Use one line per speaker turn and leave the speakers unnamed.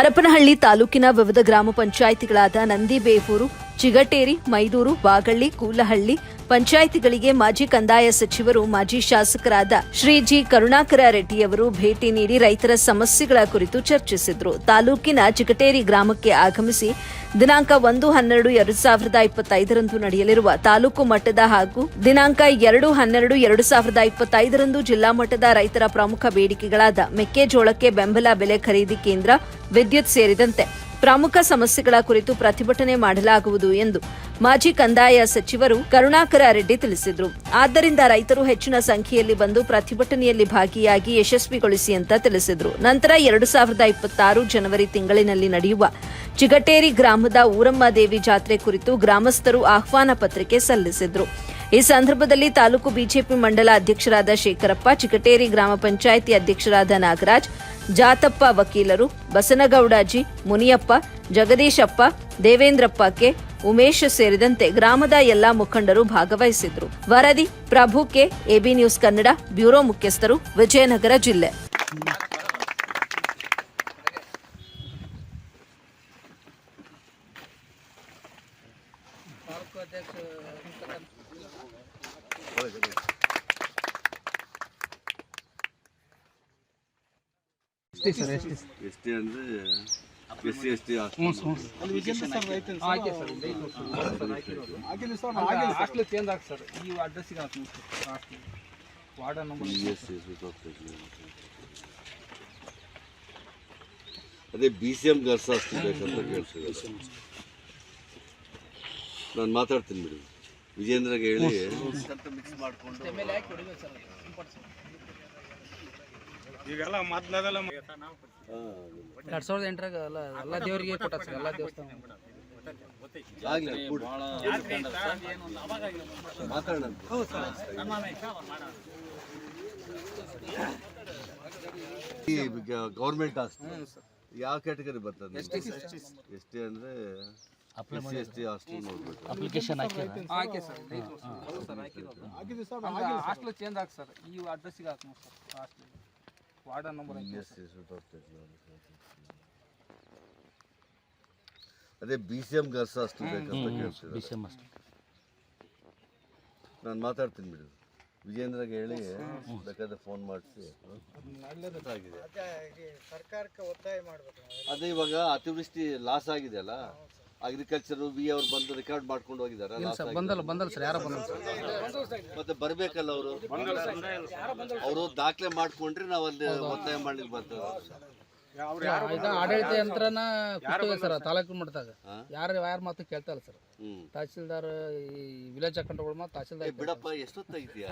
ಹರಪನಹಳ್ಳಿ ತಾಲೂಕಿನ ವಿವಿಧ ಗ್ರಾಮ ಪಂಚಾಯಿತಿಗಳಾದ ನಂದಿಬೇವೂರು ಚಿಗಟೇರಿ, ಮೈದೂರು, ಬಾಗಳ್ಳಿ, ಕೂಲಹಳ್ಳಿ ಪಂಚಾಯಿತಿಗಳಿಗೆ ಮಾಜಿ ಕಂದಾಯ ಸಚಿವರು, ಮಾಜಿ ಶಾಸಕರಾದ ಶ್ರೀ ಜಿ ಕರುಣಾಕರ ರೆಡ್ಡಿಯವರು ಭೇಟಿ ನೀಡಿ ರೈತರ ಸಮಸ್ಯೆಗಳ ಕುರಿತು ಚರ್ಚಿಸಿದ್ರು. ತಾಲೂಕಿನ ಚಿಗಟೇರಿ ಗ್ರಾಮಕ್ಕೆ ಆಗಮಿಸಿ ದಿನಾಂಕ ಒಂದು ಹನ್ನೆರಡು ಎರಡು ಸಾವಿರದ ಇಪ್ಪತ್ತೈದರಂದು ನಡೆಯಲಿರುವ ತಾಲೂಕು ಮಟ್ಟದ ಹಾಗೂ ದಿನಾಂಕ ಎರಡು ಹನ್ನೆರಡು ಎರಡು ಸಾವಿರದ ಇಪ್ಪತ್ತೈದರಂದು ಜಿಲ್ಲಾ ಮಟ್ಟದ ರೈತರ ಪ್ರಮುಖ ಬೇಡಿಕೆಗಳಾದ ಮೆಕ್ಕೆಜೋಳಕ್ಕೆ ಬೆಂಬಲ ಬೆಲೆ ಖರೀದಿ ಕೇಂದ್ರ, ವಿದ್ಯುತ್ ಸೇರಿದಂತೆ ಪ್ರಮುಖ ಸಮಸ್ಯೆಗಳ ಕುರಿತು ಪ್ರತಿಭಟನೆ ಮಾಡಲಾಗುವುದು ಎಂದು ಮಾಜಿ ಕಂದಾಯ ಸಚಿವರು ಕರುಣಾಕರ ರೆಡ್ಡಿ ತಿಳಿಸಿದರು. ಆದ್ದರಿಂದ ರೈತರು ಹೆಚ್ಚಿನ ಸಂಖ್ಯೆಯಲ್ಲಿ ಬಂದು ಪ್ರತಿಭಟನೆಯಲ್ಲಿ ಭಾಗಿಯಾಗಿ ಯಶಸ್ವಿಗೊಳಿಸಿ ಅಂತ ತಿಳಿಸಿದರು. ನಂತರ ಎರಡು ಸಾವಿರದ ಇಪ್ಪತ್ತಾರು ಜನವರಿ ತಿಂಗಳಿನಲ್ಲಿ ನಡೆಯುವ ಚಿಗಟೇರಿ ಗ್ರಾಮದ ಊರಮ್ಮ ದೇವಿ ಜಾತ್ರೆ ಕುರಿತು ಗ್ರಾಮಸ್ಥರು ಆಹ್ವಾನ ಪತ್ರಿಕೆ ಸಲ್ಲಿಸಿದರು. ಈ ಸಂದರ್ಭದಲ್ಲಿ ತಾಲೂಕು ಬಿಜೆಪಿ ಮಂಡಲ ಅಧ್ಯಕ್ಷರಾದ ಶೇಖರಪ್ಪ, ಚಿಗಟೇರಿ ಗ್ರಾಮ ಪಂಚಾಯಿತಿ ಅಧ್ಯಕ್ಷರಾದ ನಾಗರಾಜ್ ಜಾತಪ್ಪ ವಕೀಲರು ಬಸನಗೌಡಾಜಿ ಮುನಿಯಪ್ಪ, ಜಗದೀಶಪ್ಪ, ದೇವೇಂದ್ರಪ್ಪ ಕೆ, ಉಮೇಶ್ ಸೇರಿದಂತೆ ಗ್ರಾಮದ ಎಲ್ಲಾ ಮುಖಂಡರು ಭಾಗವಹಿಸಿದ್ರು. ವರದಿ, Prabhu K, AB news Kannada, bureau ಮುಖ್ಯಸ್ಥರು, ವಿಜಯನಗರ ಜಿಲ್ಲೆ.
ಎಸ್ ಟಿ ಅಂದರೆ S C S T
hostel change ಆಗಿ ಸರ್ ಈ ಅಡ್ರೆಸ್ಸಿಗೆ ಹಾಕ್ತೀನಿ sir hostel warden number
S ಅದೇ ಬಿ ಸಿ ಎಂ ಗರ್ಸ್ ಅಷ್ಟು ಬೇಕಂತ ಕೇಳ್ತಿದ್ದಾರೆ ನಾನು ಮಾತಾಡ್ತೀನಿ ಬಿಡಿ ವಿಜೇಂದ್ರಗೆ ಹೇಳಿ ಮಿಕ್ಸ್ ಮಾಡಿಕೊಂಡು
ಈಗೆಲ್ಲ ಮೊದ್ಲದೆಲ್ಲ
ಎರಡ್ ಸಾವಿರದ ಎಂಟರಾಗ ಎಲ್ಲ ಎಲ್ಲ ದೇವರಿಗೆ ಕೊಟ್ಟ ಸರ್ ಎಲ್ಲ ದೇವಸ್ಥಾನ
ಗೌರ್ಮೆಂಟ್ ಆಸ್ತಿ. ಯಾವ ಕ್ಯಾಟಗರಿ ಬರ್ತದೆ ಎಸ್ ಟಿ ಅಂದ್ರೆ
ಅಪ್ಲಿಕೇಶನ್ ಹಾಕಿ ಹಾಕಿ ಸರ್. ಸರ್. ಹಾಸ್ಟೆಲ್ ಚೇಂಜ್ ಆಗಿ ಸರ್. ಈ ಅಡ್ರೆಸ್ಸಿಗೆ ಹಾಕ್ತೀನಿ ಸರ್ ಹಾಸ್ಟೆಲ್ ವಾರ್ಡನ್ ನಂಬರ್
ಅದೇ ಬಿ ಸಿ ಎಂ ಗರ್ಸ ಅಷ್ಟು ಬೇಕಂತ ಕೇಳ್ತಿದ್ದಾರೆ. ನಾನು ಮಾತಾಡ್ತೀನಿ ಬಿಡಿ. ವಿಜೇಂದ್ರಗೆ ಹೇಳಿ ಬೇಕಾದ್ರೆ ಫೋನ್ ಮಾಡಿಸಿ.
ಸರ್ಕಾರಕ್ಕೆ ಒತ್ತಾಯ ಮಾಡ್ಬೇಕು
ಅದೇ ಇವಾಗ ಅತಿವೃಷ್ಟಿ ಲಾಸ್ ಆಗಿದೆ ಅಲ್ಲ? ಅಗ್ರಿಕಲ್ಚರ್ ವಿ ಅವ್ರು ಬಂದು ರೆಕಾರ್ಡ್ ಮಾಡ್ಕೊಂಡು ಹೋಗಿದ್ದಾರೆ
ಬಂದಲ್ಲ ಬಂದಲ್ಲ ಸರ್ ಯಾರೋ ಬಂದಲ್ಲ ಸರ್.
ಮತ್ತೆ ಬರ್ಬೇಕಲ್ಲ ಅವರು? ಅವರು ದಾಖಲೆ ಮಾಡ್ಕೊಂಡ್ರೆ ನಾವು ಅಲ್ಲಿ ಒತ್ತಾಯ ಮಾಡ್ಲಿಕ್ಕೆ ಬರ್ತದೆ.
ಆಡಳಿತ ಯಂತ್ರನ ಸರ್? ತಾಲೂಕು ಮಟ್ಟದಾಗ. ಯಾರು ಯಾರ ಮಾತು ಕೇಳ್ತಾ ಇಲ್ಲ ಸರ್. ತಹಸೀಲ್ದಾರ್ ಈ ವಿಲೇಜ್ ಅಕೌಂಟ್ಗಳು ಮಾತು ತಹಸೀಲ್ದಾರ್
ಬಿಡಪ್ಪ ಎಷ್ಟೊತ್ತಾಗಿದ್ಯಾ